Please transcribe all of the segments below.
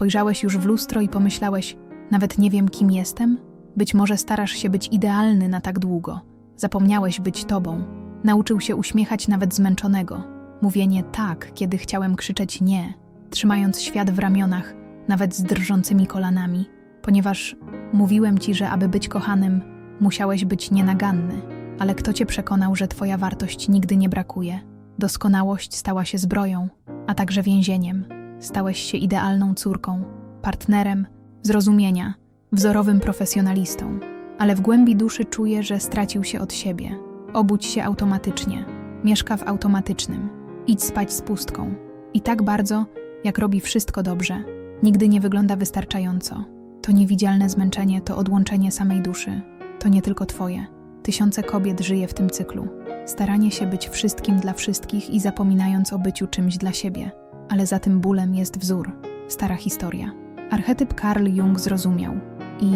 Spojrzałeś już w lustro i pomyślałeś: Nawet nie wiem, kim jestem? Być może starasz się być idealny na tak długo. Zapomniałeś być tobą. Nauczył się uśmiechać nawet zmęczonego. Mówienie tak, kiedy chciałem krzyczeć nie, trzymając świat w ramionach, nawet z drżącymi kolanami, ponieważ mówiłem ci, że aby być kochanym, musiałeś być nienaganny. Ale kto cię przekonał, że twoja wartość nigdy nie brakuje? Doskonałość stała się zbroją, a także więzieniem. Stałeś się idealną córką, partnerem, zrozumienia, wzorowym profesjonalistą, ale w głębi duszy czuje, że stracił się od siebie. Obudź się automatycznie, mieszka w automatycznym, idź spać z pustką. I tak bardzo, jak robi wszystko dobrze, nigdy nie wygląda wystarczająco. To niewidzialne zmęczenie, to odłączenie samej duszy. To nie tylko twoje. Tysiące kobiet żyje w tym cyklu. Staranie się być wszystkim dla wszystkich i zapominając o byciu czymś dla siebie. Ale za tym bólem jest wzór, stara historia. Archetyp Carl Jung zrozumiał i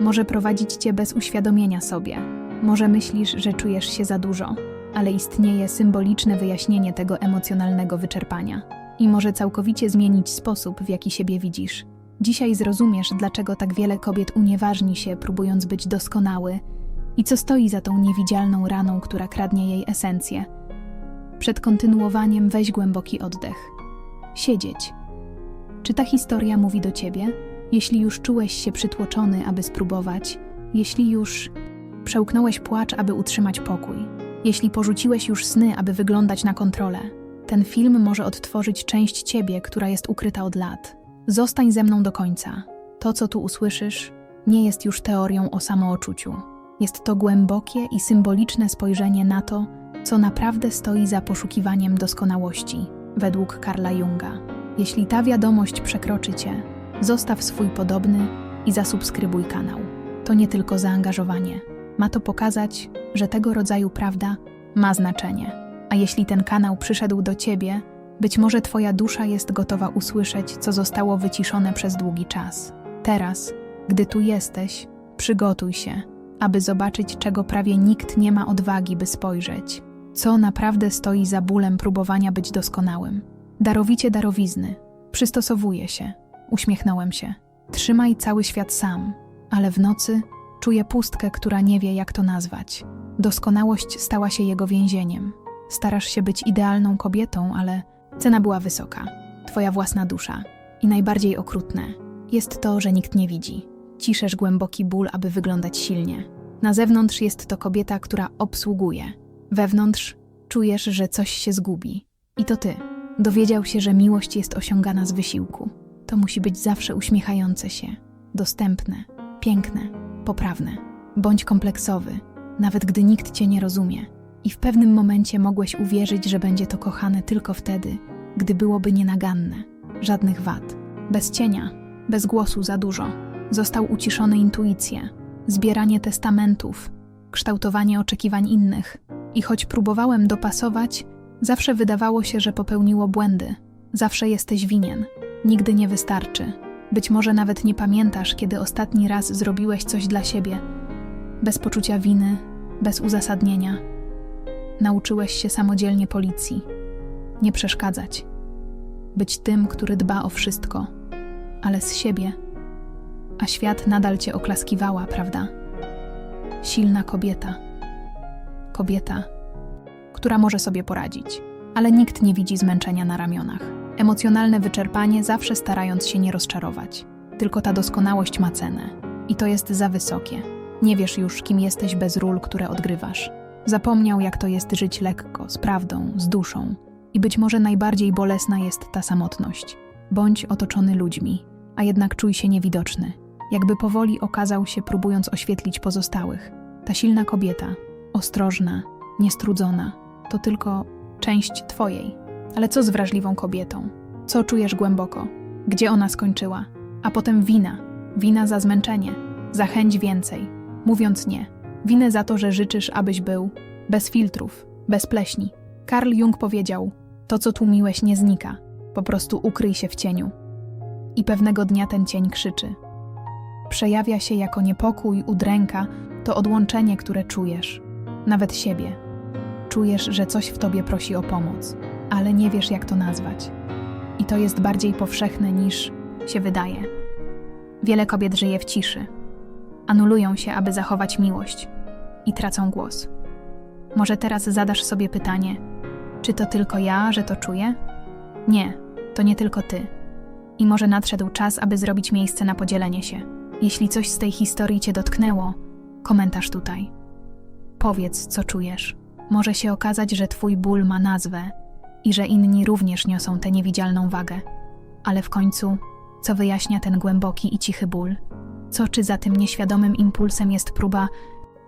może prowadzić cię bez uświadomienia sobie. Może myślisz, że czujesz się za dużo, ale istnieje symboliczne wyjaśnienie tego emocjonalnego wyczerpania i może całkowicie zmienić sposób, w jaki siebie widzisz. Dzisiaj zrozumiesz, dlaczego tak wiele kobiet unieważni się, próbując być doskonały i co stoi za tą niewidzialną raną, która kradnie jej esencję. Przed kontynuowaniem weź głęboki oddech. Siedzieć. Czy ta historia mówi do ciebie? Jeśli już czułeś się przytłoczony, aby spróbować, jeśli już przełknąłeś płacz, aby utrzymać pokój, jeśli porzuciłeś już sny, aby wyglądać na kontrolę, ten film może odtworzyć część ciebie, która jest ukryta od lat. Zostań ze mną do końca. To, co tu usłyszysz, nie jest już teorią o samooczuciu. Jest to głębokie i symboliczne spojrzenie na to, co naprawdę stoi za poszukiwaniem doskonałości, według Karla Junga. Jeśli ta wiadomość przekroczy cię, zostaw swój podobny i zasubskrybuj kanał. To nie tylko zaangażowanie. Ma to pokazać, że tego rodzaju prawda ma znaczenie. A jeśli ten kanał przyszedł do ciebie, być może twoja dusza jest gotowa usłyszeć, co zostało wyciszone przez długi czas. Teraz, gdy tu jesteś, przygotuj się, aby zobaczyć, czego prawie nikt nie ma odwagi, by spojrzeć. Co naprawdę stoi za bólem próbowania być doskonałym. Darowicie darowizny. Przystosowuję się. Uśmiechnąłem się. Trzymaj cały świat sam, ale w nocy czuję pustkę, która nie wie, jak to nazwać. Doskonałość stała się jego więzieniem. Starasz się być idealną kobietą, ale cena była wysoka. Twoja własna dusza. I najbardziej okrutne jest to, że nikt nie widzi. Ciszesz głęboki ból, aby wyglądać silnie. Na zewnątrz jest to kobieta, która obsługuje. Wewnątrz czujesz, że coś się zgubi. I to ty. Dowiedział się, że miłość jest osiągana z wysiłku. To musi być zawsze uśmiechające się, dostępne, piękne, poprawne. Bądź kompleksowy, nawet gdy nikt cię nie rozumie. I w pewnym momencie mogłeś uwierzyć, że będzie to kochane tylko wtedy, gdy byłoby nienaganne, żadnych wad. Bez cienia, bez głosu za dużo. Został uciszony intuicję, zbieranie testamentów, kształtowanie oczekiwań innych. I choć próbowałem dopasować, zawsze wydawało się, że popełniło błędy. Zawsze jesteś winien. Nigdy nie wystarczy. Być może nawet nie pamiętasz, kiedy ostatni raz zrobiłeś coś dla siebie. Bez poczucia winy, bez uzasadnienia. Nauczyłeś się samodzielnie policji. Nie przeszkadzać. Być tym, który dba o wszystko, ale z siebie. A świat nadal cię oklaskiwała, prawda? Silna kobieta. Kobieta, która może sobie poradzić, ale nikt nie widzi zmęczenia na ramionach. Emocjonalne wyczerpanie, zawsze starając się nie rozczarować. Tylko ta doskonałość ma cenę. I to jest za wysokie. Nie wiesz już, kim jesteś bez ról, które odgrywasz. Zapomniał, jak to jest żyć lekko, z prawdą, z duszą. I być może najbardziej bolesna jest ta samotność. Bądź otoczony ludźmi, a jednak czuj się niewidoczny. Jakby powoli okazał się, próbując oświetlić pozostałych. Ta silna kobieta, ostrożna, niestrudzona, to tylko część twojej. Ale co z wrażliwą kobietą? Co czujesz głęboko? Gdzie ona skończyła? A potem wina. Wina za zmęczenie, za chęć więcej. Mówiąc nie. Winę za to, że życzysz, abyś był bez filtrów, bez pleśni. Karl Jung powiedział: To, co tłumiłeś, nie znika. Po prostu ukryj się w cieniu. I pewnego dnia ten cień krzyczy. Przejawia się jako niepokój, udręka, To odłączenie, które czujesz, nawet siebie. Czujesz, że coś w tobie prosi o pomoc, ale nie wiesz, jak to nazwać. I to jest bardziej powszechne niż się wydaje. Wiele kobiet żyje w ciszy. Anulują się, aby zachować miłość i tracą głos. Może teraz zadasz sobie pytanie: czy to tylko ja, że to czuję? Nie, to nie tylko ty. I może nadszedł czas, aby zrobić miejsce na podzielenie się. Jeśli coś z tej historii cię dotknęło, komentarz tutaj. Powiedz, co czujesz. Może się okazać, że twój ból ma nazwę i że inni również niosą tę niewidzialną wagę. Ale w końcu, co wyjaśnia ten głęboki i cichy ból? Co czy za tym nieświadomym impulsem jest próba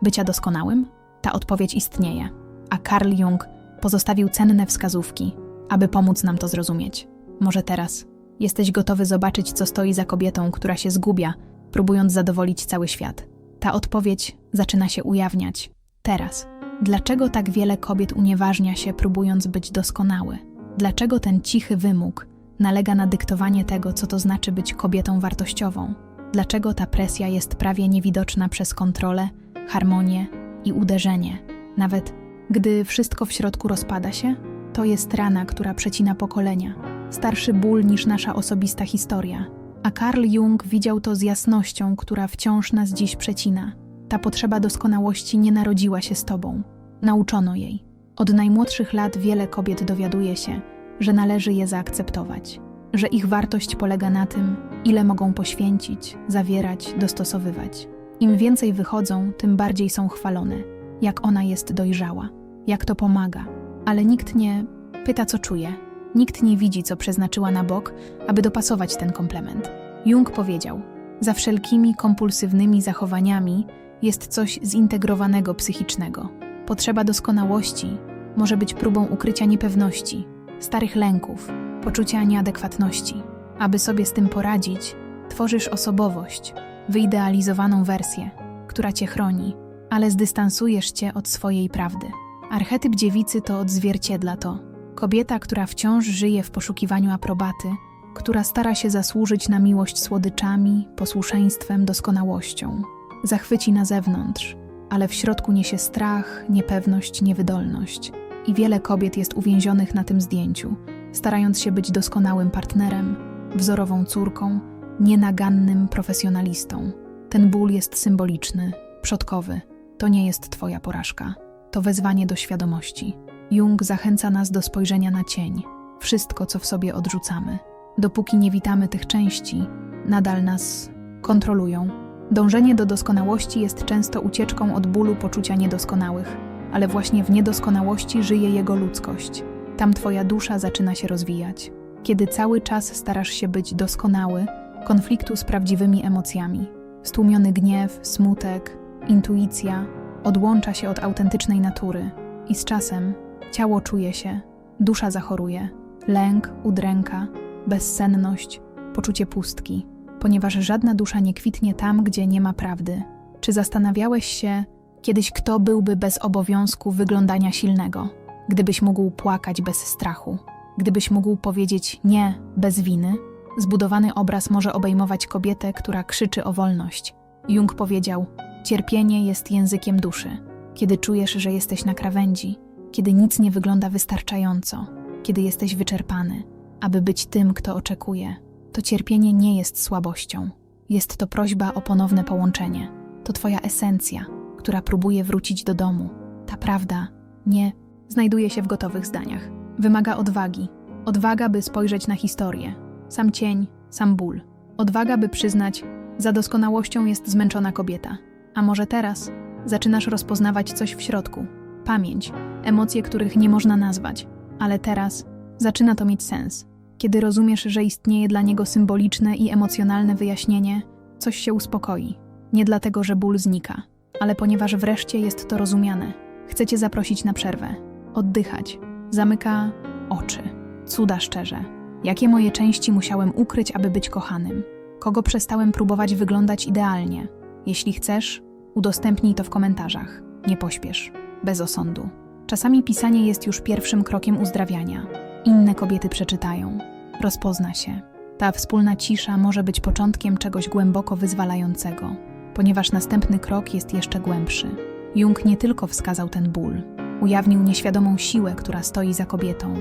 bycia doskonałym? Ta odpowiedź istnieje, a Carl Jung pozostawił cenne wskazówki, aby pomóc nam to zrozumieć. Może teraz jesteś gotowy zobaczyć, co stoi za kobietą, która się zgubia, próbując zadowolić cały świat. Ta odpowiedź zaczyna się ujawniać. Teraz. Dlaczego tak wiele kobiet unieważnia się, próbując być doskonały? Dlaczego ten cichy wymóg nalega na dyktowanie tego, co to znaczy być kobietą wartościową? Dlaczego ta presja jest prawie niewidoczna przez kontrolę, harmonię i uderzenie? Nawet gdy wszystko w środku rozpada się, to jest rana, która przecina pokolenia. Starszy ból niż nasza osobista historia. A Carl Jung widział to z jasnością, która wciąż nas dziś przecina. Ta potrzeba doskonałości nie narodziła się z tobą. Nauczono jej. Od najmłodszych lat wiele kobiet dowiaduje się, że należy je zaakceptować, że ich wartość polega na tym, ile mogą poświęcić, zawierać, dostosowywać. Im więcej wychodzą, tym bardziej są chwalone, jak ona jest dojrzała, jak to pomaga, ale nikt nie pyta, co czuje, nikt nie widzi, co przeznaczyła na bok, aby dopasować ten komplement. Jung powiedział: Za wszelkimi kompulsywnymi zachowaniami jest coś zintegrowanego psychicznego. Potrzeba doskonałości może być próbą ukrycia niepewności, starych lęków, poczucia nieadekwatności. Aby sobie z tym poradzić, tworzysz osobowość, wyidealizowaną wersję, która cię chroni, ale zdystansujesz cię od swojej prawdy. Archetyp dziewicy to odzwierciedla to. Kobieta, która wciąż żyje w poszukiwaniu aprobaty, która stara się zasłużyć na miłość słodyczami, posłuszeństwem, doskonałością. Zachwyci na zewnątrz, ale w środku niesie strach, niepewność, niewydolność. I wiele kobiet jest uwięzionych na tym zdjęciu, starając się być doskonałym partnerem, wzorową córką, nienagannym profesjonalistą. Ten ból jest symboliczny, przodkowy. To nie jest Twoja porażka. To wezwanie do świadomości. Jung zachęca nas do spojrzenia na cień, wszystko, co w sobie odrzucamy. Dopóki nie witamy tych części, nadal nas kontrolują. Dążenie do doskonałości jest często ucieczką od bólu poczucia niedoskonałych, ale właśnie w niedoskonałości żyje jego ludzkość. Tam Twoja dusza zaczyna się rozwijać. Kiedy cały czas starasz się być doskonały, konfliktu z prawdziwymi emocjami. Stłumiony gniew, smutek, intuicja odłącza się od autentycznej natury i z czasem ciało czuje się, dusza zachoruje, lęk, udręka, bezsenność, poczucie pustki, ponieważ żadna dusza nie kwitnie tam, gdzie nie ma prawdy. Czy zastanawiałeś się kiedyś, kto byłby bez obowiązku wyglądania silnego, gdybyś mógł płakać bez strachu, gdybyś mógł powiedzieć nie bez winy? Zbudowany obraz może obejmować kobietę, która krzyczy o wolność. Jung powiedział: Cierpienie jest językiem duszy. Kiedy czujesz, że jesteś na krawędzi, kiedy nic nie wygląda wystarczająco, kiedy jesteś wyczerpany, aby być tym, kto oczekuje, to cierpienie nie jest słabością. Jest to prośba o ponowne połączenie. To Twoja esencja, która próbuje wrócić do domu. Ta prawda nie znajduje się w gotowych zdaniach. Wymaga odwagi. Odwaga, by spojrzeć na historię. Sam cień, sam ból. Odwaga, by przyznać, za doskonałością jest zmęczona kobieta. A może teraz zaczynasz rozpoznawać coś w środku. Pamięć, emocje, których nie można nazwać. Ale teraz zaczyna to mieć sens. Kiedy rozumiesz, że istnieje dla niego symboliczne i emocjonalne wyjaśnienie, coś się uspokoi. Nie dlatego, że ból znika, ale ponieważ wreszcie jest to rozumiane. Chcę zaprosić na przerwę. Oddychać. Zamyka oczy. Cuda szczerze. Jakie moje części musiałem ukryć, aby być kochanym? Kogo przestałem próbować wyglądać idealnie? Jeśli chcesz, udostępnij to w komentarzach. Nie pośpiesz. Bez osądu. Czasami pisanie jest już pierwszym krokiem uzdrawiania. Inne kobiety przeczytają. Rozpozna się. Ta wspólna cisza może być początkiem czegoś głęboko wyzwalającego. ponieważ następny krok jest jeszcze głębszy. Jung nie tylko wskazał ten ból, ujawnił nieświadomą siłę, która stoi za kobietą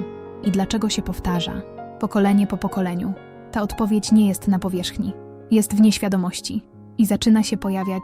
i dlaczego się powtarza, pokolenie po pokoleniu. Ta odpowiedź nie jest na powierzchni, jest w nieświadomości i zaczyna się pojawiać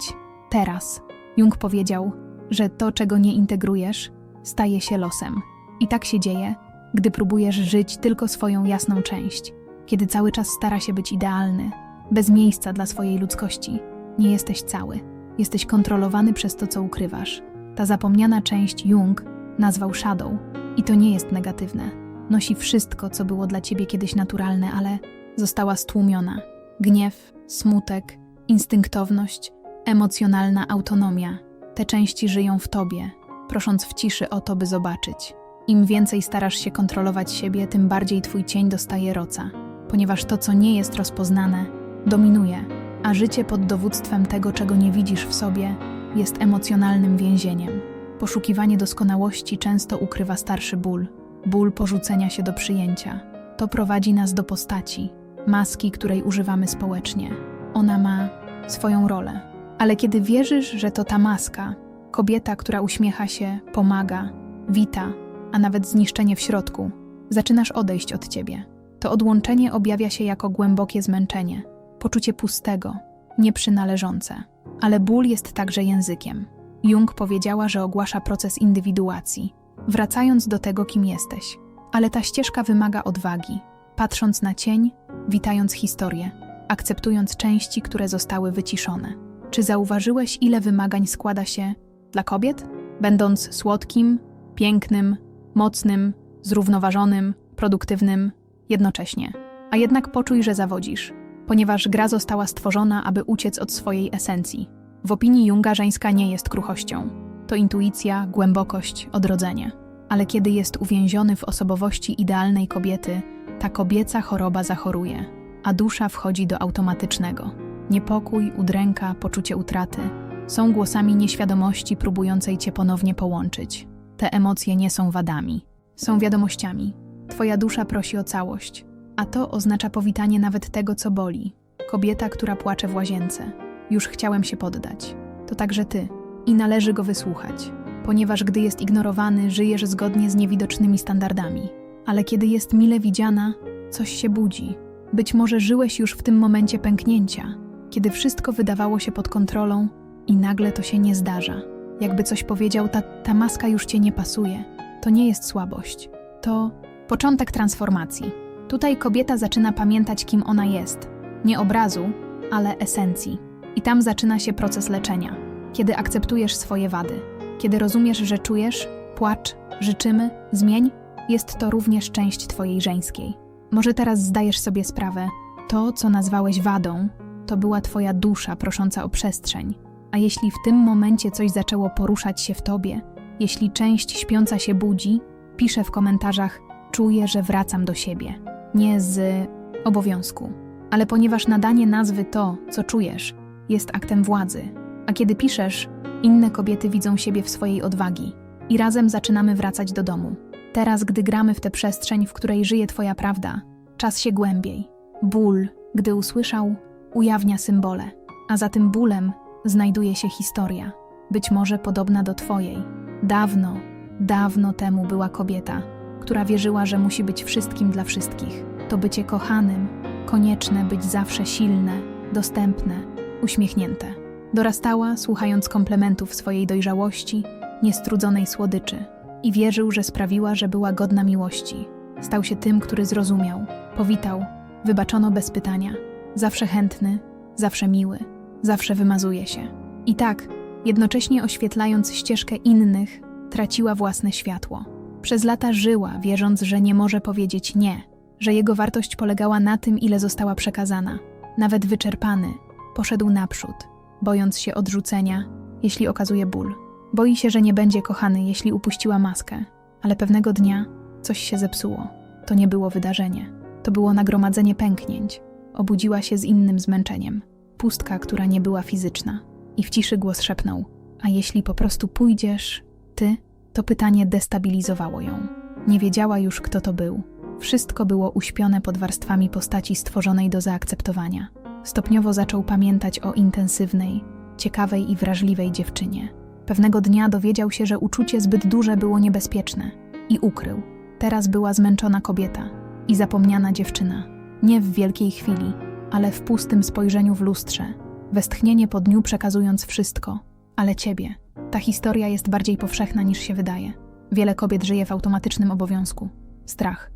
teraz. Jung powiedział, że to, czego nie integrujesz, staje się losem. I tak się dzieje, gdy próbujesz żyć tylko swoją jasną część, kiedy cały czas stara się być idealny, bez miejsca dla swojej ludzkości. Nie jesteś cały, jesteś kontrolowany przez to, co ukrywasz. Ta zapomniana część Jung nazwał shadow i to nie jest negatywne. Nosi wszystko, co było dla ciebie kiedyś naturalne, ale została stłumiona. Gniew, smutek, instynktowność, emocjonalna autonomia. Te części żyją w tobie, prosząc w ciszy o to, by zobaczyć. Im więcej starasz się kontrolować siebie, tym bardziej twój cień dostaje roca, ponieważ to, co nie jest rozpoznane, dominuje, a życie pod dowództwem tego, czego nie widzisz w sobie, jest emocjonalnym więzieniem. Poszukiwanie doskonałości często ukrywa starszy ból, ból porzucenia się do przyjęcia. To prowadzi nas do postaci, maski, której używamy społecznie. Ona ma swoją rolę. Ale kiedy wierzysz, że to ta maska, kobieta, która uśmiecha się, pomaga, wita, a nawet zniszczenie w środku, zaczynasz odejść od ciebie. To odłączenie objawia się jako głębokie zmęczenie, poczucie pustego, nieprzynależące. Ale ból jest także językiem. Jung powiedziała, że ogłasza proces indywiduacji, wracając do tego, kim jesteś. Ale ta ścieżka wymaga odwagi, patrząc na cień, witając historię, akceptując części, które zostały wyciszone. Czy zauważyłeś, ile wymagań składa się dla kobiet? Będąc słodkim, pięknym, mocnym, zrównoważonym, produktywnym jednocześnie. A jednak poczuj, że zawodzisz, ponieważ gra została stworzona, aby uciec od swojej esencji. W opinii Junga żeńska nie jest kruchością. To intuicja, głębokość, odrodzenie. Ale kiedy jest uwięziony w osobowości idealnej kobiety, ta kobieca choroba zachoruje, a dusza wchodzi do automatycznego. Niepokój, udręka, poczucie utraty są głosami nieświadomości próbującej cię ponownie połączyć. Te emocje nie są wadami, są wiadomościami. Twoja dusza prosi o całość, a to oznacza powitanie nawet tego, co boli. Kobieta, która płacze w łazience. Już chciałem się poddać. To także ty. I należy go wysłuchać, ponieważ gdy jest ignorowany, żyjesz zgodnie z niewidocznymi standardami. Ale kiedy jest mile widziana, coś się budzi. Być może żyłeś już w tym momencie pęknięcia, kiedy wszystko wydawało się pod kontrolą i nagle to się nie zdarza. Jakby coś powiedział, ta, ta maska już cię nie pasuje. To nie jest słabość. To początek transformacji. Tutaj kobieta zaczyna pamiętać, kim ona jest. Nie obrazu, ale esencji. I tam zaczyna się proces leczenia. Kiedy akceptujesz swoje wady, kiedy rozumiesz, że czujesz, płacz, życzymy, zmień, jest to również część twojej żeńskiej. Może teraz zdajesz sobie sprawę, to, co nazwałeś wadą, to była twoja dusza prosząca o przestrzeń. A jeśli w tym momencie coś zaczęło poruszać się w tobie, jeśli część śpiąca się budzi, piszę w komentarzach: Czuję, że wracam do siebie. Nie z obowiązku, ale ponieważ nadanie nazwy to, co czujesz, jest aktem władzy. A kiedy piszesz, inne kobiety widzą siebie w swojej odwagi i razem zaczynamy wracać do domu. Teraz, gdy gramy w tę przestrzeń, w której żyje Twoja prawda, czas się głębiej. Ból, gdy usłyszał, ujawnia symbole, a za tym bólem znajduje się historia, być może podobna do Twojej. Dawno, dawno temu była kobieta, która wierzyła, że musi być wszystkim dla wszystkich. To bycie kochanym, konieczne być zawsze silne, dostępne, uśmiechnięte. Dorastała, słuchając komplementów swojej dojrzałości, niestrudzonej słodyczy i wierzył, że sprawiła, że była godna miłości. Stał się tym, który zrozumiał, powitał, wybaczono bez pytania. Zawsze chętny, zawsze miły, zawsze wymazuje się. I tak, jednocześnie oświetlając ścieżkę innych, traciła własne światło. Przez lata żyła, wierząc, że nie może powiedzieć nie, że jego wartość polegała na tym, ile została przekazana. Nawet wyczerpany, poszedł naprzód, bojąc się odrzucenia, jeśli okazuje ból. Boi się, że nie będzie kochany, jeśli upuściła maskę, ale pewnego dnia coś się zepsuło. To nie było wydarzenie, to było nagromadzenie pęknięć. Obudziła się z innym zmęczeniem, pustka, która nie była fizyczna. I w ciszy głos szepnął: A jeśli po prostu pójdziesz, ty? To pytanie destabilizowało ją. Nie wiedziała już, kto to był. Wszystko było uśpione pod warstwami postaci stworzonej do zaakceptowania. Stopniowo zaczął pamiętać o intensywnej, ciekawej i wrażliwej dziewczynie. Pewnego dnia dowiedział się, że uczucie zbyt duże było niebezpieczne i ukrył. Teraz była zmęczona kobieta i zapomniana dziewczyna. Nie w wielkiej chwili, ale w pustym spojrzeniu w lustrze. Westchnienie po dniu przekazując wszystko, ale ciebie. Ta historia jest bardziej powszechna niż się wydaje. Wiele kobiet żyje w automatycznym obowiązku. Strach.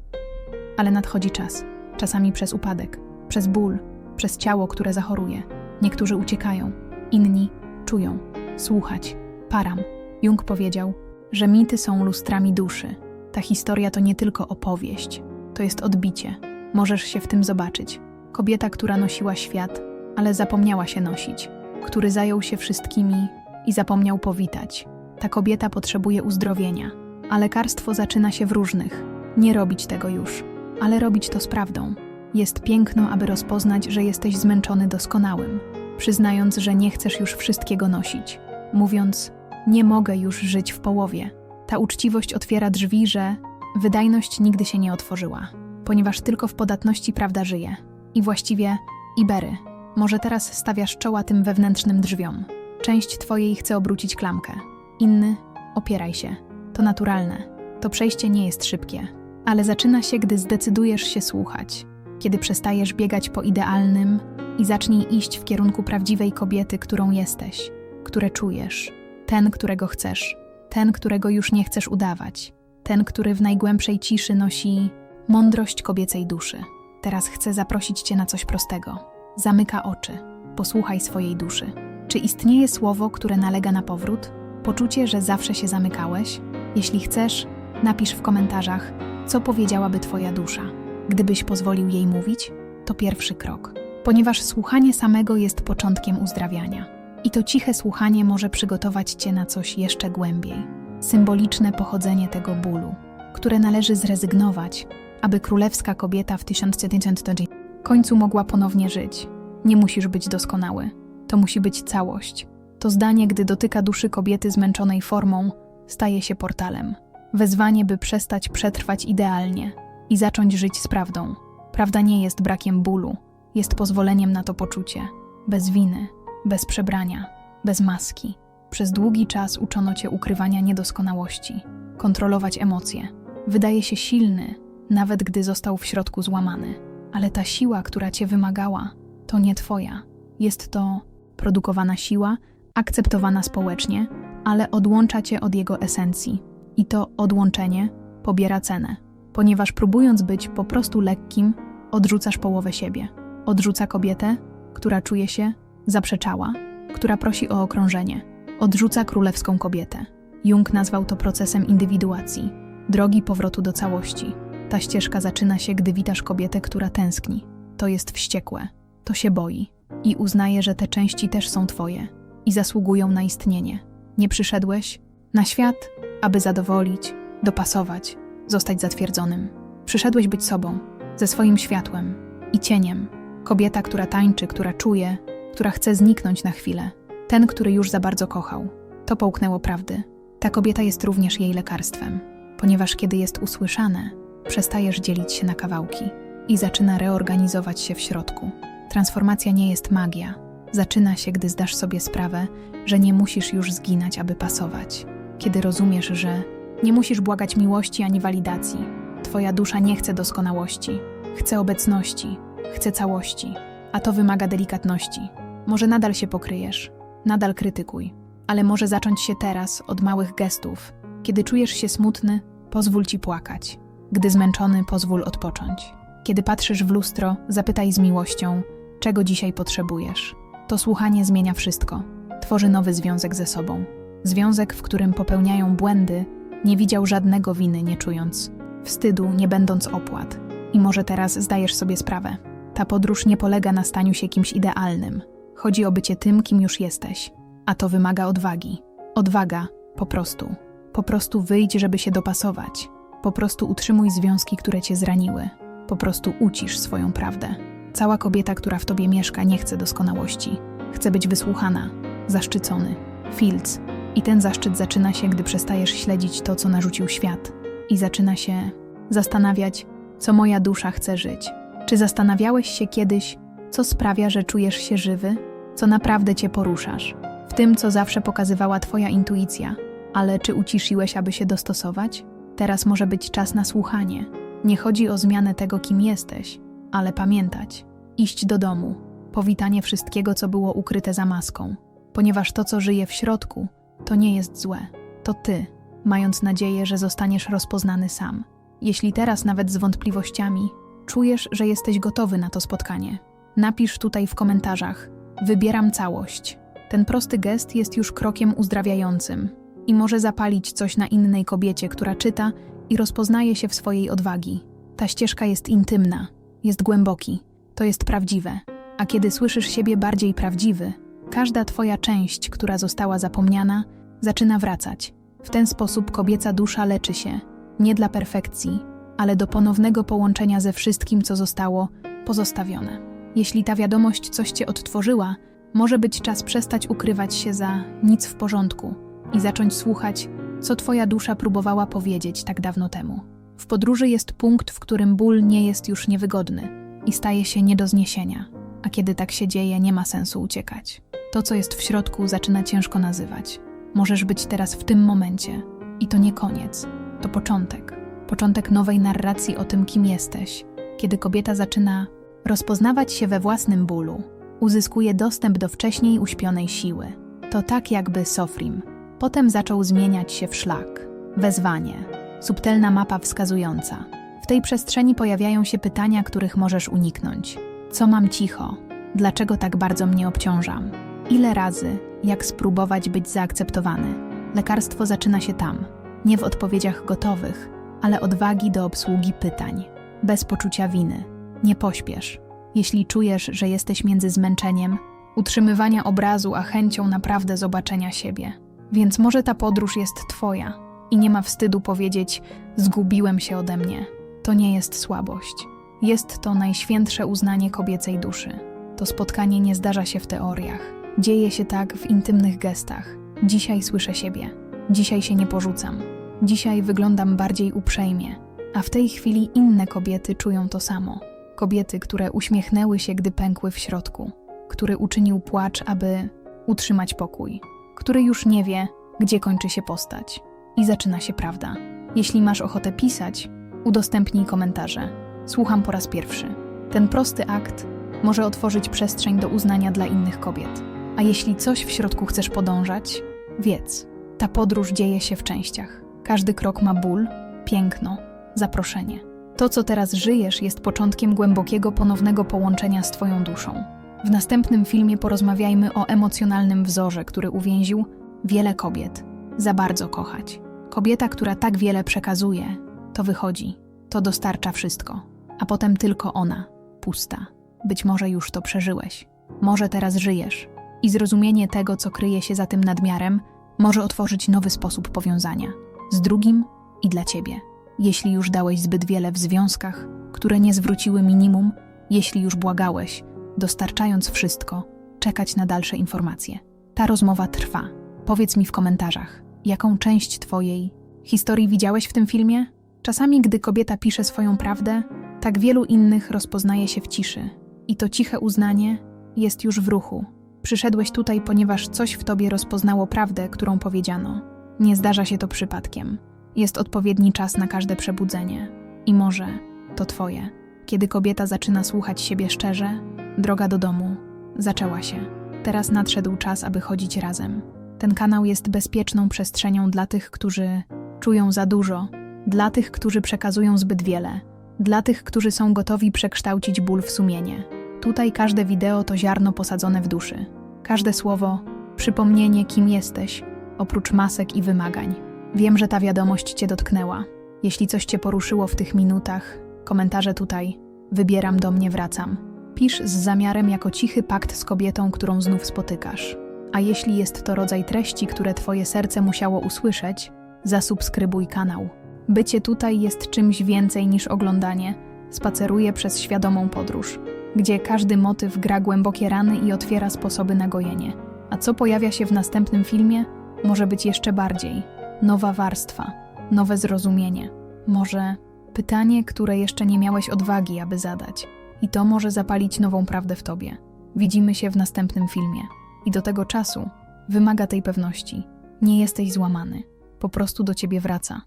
Ale nadchodzi czas. Czasami przez upadek, przez ból, przez ciało, które zachoruje. Niektórzy uciekają, inni czują. Słuchać. Param. Jung powiedział, że mity są lustrami duszy. Ta historia to nie tylko opowieść, to jest odbicie. Możesz się w tym zobaczyć. Kobieta, która nosiła świat, ale zapomniała się nosić, który zajął się wszystkimi i zapomniał powitać. Ta kobieta potrzebuje uzdrowienia, a lekarstwo zaczyna się w różnych. Nie robić tego już, ale robić to z prawdą. Jest piękno, aby rozpoznać, że jesteś zmęczony doskonałym, przyznając, że nie chcesz już wszystkiego nosić, mówiąc: Nie mogę już żyć w połowie. Ta uczciwość otwiera drzwi, że wydajność nigdy się nie otworzyła, ponieważ tylko w podatności prawda żyje. I właściwie, Ibery, może teraz stawiasz czoła tym wewnętrznym drzwiom. Część twojej chce obrócić klamkę, inny opieraj się. To naturalne. To przejście nie jest szybkie, ale zaczyna się, gdy zdecydujesz się słuchać, kiedy przestajesz biegać po idealnym i zacznij iść w kierunku prawdziwej kobiety, którą jesteś, które czujesz, ten, którego chcesz, ten, którego już nie chcesz udawać, ten, który w najgłębszej ciszy nosi mądrość kobiecej duszy. Teraz chcę zaprosić Cię na coś prostego. Zamyka oczy, posłuchaj swojej duszy. Czy istnieje słowo, które nalega na powrót? Poczucie, że zawsze się zamykałeś? Jeśli chcesz, napisz w komentarzach, co powiedziałaby Twoja dusza. Gdybyś pozwolił jej mówić, to pierwszy krok, ponieważ słuchanie samego jest początkiem uzdrawiania. I to ciche słuchanie może przygotować Cię na coś jeszcze głębiej. Symboliczne pochodzenie tego bólu, które należy zrezygnować, aby królewska kobieta w 1900 końcu mogła ponownie żyć. Nie musisz być doskonały. To musi być całość. To zdanie, gdy dotyka duszy kobiety zmęczonej formą, staje się portalem. Wezwanie, by przestać przetrwać idealnie i zacząć żyć z prawdą. Prawda nie jest brakiem bólu, jest pozwoleniem na to poczucie. Bez winy, bez przebrania, bez maski. Przez długi czas uczono cię ukrywania niedoskonałości, kontrolować emocje. Wydaje się silny, nawet gdy został w środku złamany. Ale ta siła, która cię wymagała, to nie twoja. Jest to produkowana siła, akceptowana społecznie, ale odłącza cię od jego esencji. I to odłączenie pobiera cenę, ponieważ próbując być po prostu lekkim, odrzucasz połowę siebie. Odrzuca kobietę, która czuje się zaprzeczała, która prosi o okrążenie. Odrzuca królewską kobietę. Jung nazwał to procesem indywiduacji, drogi powrotu do całości. Ta ścieżka zaczyna się, gdy witasz kobietę, która tęskni. To jest wściekłe, to się boi i uznaje, że te części też są twoje i zasługują na istnienie. Nie przyszedłeś na świat, aby zadowolić, dopasować, zostać zatwierdzonym. Przyszedłeś być sobą, ze swoim światłem i cieniem. Kobieta, która tańczy, która czuje, która chce zniknąć na chwilę. Ten, który już za bardzo kochał. To połknęło prawdy. Ta kobieta jest również jej lekarstwem, ponieważ kiedy jest usłyszane, przestajesz dzielić się na kawałki i zaczyna reorganizować się w środku. Transformacja nie jest magia. Zaczyna się, gdy zdasz sobie sprawę, że nie musisz już zginać, aby pasować. Kiedy rozumiesz, że nie musisz błagać miłości ani walidacji. Twoja dusza nie chce doskonałości, chce obecności, chce całości, a to wymaga delikatności. Może nadal się pokryjesz, nadal krytykuj, ale może zacząć się teraz od małych gestów. Kiedy czujesz się smutny, pozwól ci płakać. Gdy zmęczony, pozwól odpocząć. Kiedy patrzysz w lustro, zapytaj z miłością, czego dzisiaj potrzebujesz. To słuchanie zmienia wszystko. Tworzy nowy związek ze sobą. Związek, w którym popełniają błędy, nie widział żadnego winy, nie czując wstydu, nie będąc opłat. I może teraz zdajesz sobie sprawę. Ta podróż nie polega na staniu się kimś idealnym. Chodzi o bycie tym, kim już jesteś. A to wymaga odwagi. Odwaga, po prostu. Po prostu wyjdź, żeby się dopasować. Po prostu utrzymuj związki, które cię zraniły. Po prostu ucisz swoją prawdę. Cała kobieta, która w tobie mieszka, nie chce doskonałości. Chce być wysłuchana, zaszczycony. Filc. I ten zaszczyt zaczyna się, gdy przestajesz śledzić to, co narzucił świat. I zaczyna się zastanawiać, co moja dusza chce żyć. Czy zastanawiałeś się kiedyś, co sprawia, że czujesz się żywy? Co naprawdę cię poruszasz? w tym, co zawsze pokazywała Twoja intuicja. Ale czy uciszyłeś, aby się dostosować? Teraz może być czas na słuchanie. Nie chodzi o zmianę tego, kim jesteś, ale pamiętać. Iść do domu. Powitanie wszystkiego, co było ukryte za maską. Ponieważ to, co żyje w środku, to nie jest złe. To ty, mając nadzieję, że zostaniesz rozpoznany sam. Jeśli teraz nawet z wątpliwościami czujesz, że jesteś gotowy na to spotkanie, napisz tutaj w komentarzach: Wybieram całość. Ten prosty gest jest już krokiem uzdrawiającym i może zapalić coś na innej kobiecie, która czyta i rozpoznaje się w swojej odwagi. Ta ścieżka jest intymna, jest głęboki, to jest prawdziwe. A kiedy słyszysz siebie bardziej prawdziwy, każda Twoja część, która została zapomniana, zaczyna wracać. W ten sposób kobieca dusza leczy się, nie dla perfekcji, ale do ponownego połączenia ze wszystkim, co zostało pozostawione. Jeśli ta wiadomość coś Cię odtworzyła, może być czas przestać ukrywać się za nic w porządku i zacząć słuchać, co Twoja dusza próbowała powiedzieć tak dawno temu. W podróży jest punkt, w którym ból nie jest już niewygodny i staje się nie do zniesienia, a kiedy tak się dzieje, nie ma sensu uciekać. To, co jest w środku, zaczyna ciężko nazywać. Możesz być teraz w tym momencie i to nie koniec, to początek. Początek nowej narracji o tym, kim jesteś. Kiedy kobieta zaczyna rozpoznawać się we własnym bólu, uzyskuje dostęp do wcześniej uśpionej siły. To tak jakby Sofrim. Potem zaczął zmieniać się w szlak. Wezwanie. Subtelna mapa wskazująca. W tej przestrzeni pojawiają się pytania, których możesz uniknąć. Co mam cicho? Dlaczego tak bardzo mnie obciążam? Ile razy, jak spróbować być zaakceptowany? Lekarstwo zaczyna się tam, nie w odpowiedziach gotowych, ale odwagi do obsługi pytań, bez poczucia winy. Nie pośpiesz. Jeśli czujesz, że jesteś między zmęczeniem, utrzymywania obrazu, a chęcią naprawdę zobaczenia siebie. Więc może ta podróż jest Twoja i nie ma wstydu powiedzieć: Zgubiłem się ode mnie. To nie jest słabość. Jest to najświętsze uznanie kobiecej duszy. To spotkanie nie zdarza się w teoriach. Dzieje się tak w intymnych gestach. Dzisiaj słyszę siebie. Dzisiaj się nie porzucam. Dzisiaj wyglądam bardziej uprzejmie. A w tej chwili inne kobiety czują to samo. Kobiety, które uśmiechnęły się, gdy pękły w środku, który uczynił płacz, aby utrzymać pokój, który już nie wie, gdzie kończy się postać i zaczyna się prawda. Jeśli masz ochotę pisać, udostępnij komentarze. Słucham po raz pierwszy. Ten prosty akt może otworzyć przestrzeń do uznania dla innych kobiet. A jeśli coś w środku chcesz podążać, wiedz, ta podróż dzieje się w częściach. Każdy krok ma ból, piękno, zaproszenie. To, co teraz żyjesz, jest początkiem głębokiego ponownego połączenia z Twoją duszą. W następnym filmie porozmawiajmy o emocjonalnym wzorze, który uwięził wiele kobiet. Za bardzo kochać. Kobieta, która tak wiele przekazuje, to wychodzi, to dostarcza wszystko, a potem tylko ona, pusta. Być może już to przeżyłeś. Może teraz żyjesz. I zrozumienie tego, co kryje się za tym nadmiarem, może otworzyć nowy sposób powiązania z drugim i dla ciebie. Jeśli już dałeś zbyt wiele w związkach, które nie zwróciły minimum, jeśli już błagałeś, dostarczając wszystko, czekać na dalsze informacje. Ta rozmowa trwa. Powiedz mi w komentarzach, jaką część Twojej historii widziałeś w tym filmie? Czasami, gdy kobieta pisze swoją prawdę, tak wielu innych rozpoznaje się w ciszy. I to ciche uznanie jest już w ruchu. Przyszedłeś tutaj, ponieważ coś w tobie rozpoznało prawdę, którą powiedziano. Nie zdarza się to przypadkiem. Jest odpowiedni czas na każde przebudzenie. I może to twoje. Kiedy kobieta zaczyna słuchać siebie szczerze, droga do domu zaczęła się. Teraz nadszedł czas, aby chodzić razem. Ten kanał jest bezpieczną przestrzenią dla tych, którzy czują za dużo, dla tych, którzy przekazują zbyt wiele, dla tych, którzy są gotowi przekształcić ból w sumienie. Tutaj każde wideo to ziarno posadzone w duszy. Każde słowo przypomnienie, kim jesteś, oprócz masek i wymagań. Wiem, że ta wiadomość Cię dotknęła. Jeśli coś Cię poruszyło w tych minutach, komentarze tutaj. Wybieram do mnie, wracam. Pisz z zamiarem jako cichy pakt z kobietą, którą znów spotykasz. A jeśli jest to rodzaj treści, które Twoje serce musiało usłyszeć, zasubskrybuj kanał. Bycie tutaj jest czymś więcej niż oglądanie. Spaceruję przez świadomą podróż, gdzie każdy motyw gra głębokie rany i otwiera sposoby na gojenie. A co pojawia się w następnym filmie, może być jeszcze bardziej. Nowa warstwa, nowe zrozumienie. Może pytanie, które jeszcze nie miałeś odwagi, aby zadać. I to może zapalić nową prawdę w tobie. Widzimy się w następnym filmie. I do tego czasu Wymaga tej pewności. Nie jesteś złamany. Po prostu do ciebie wraca.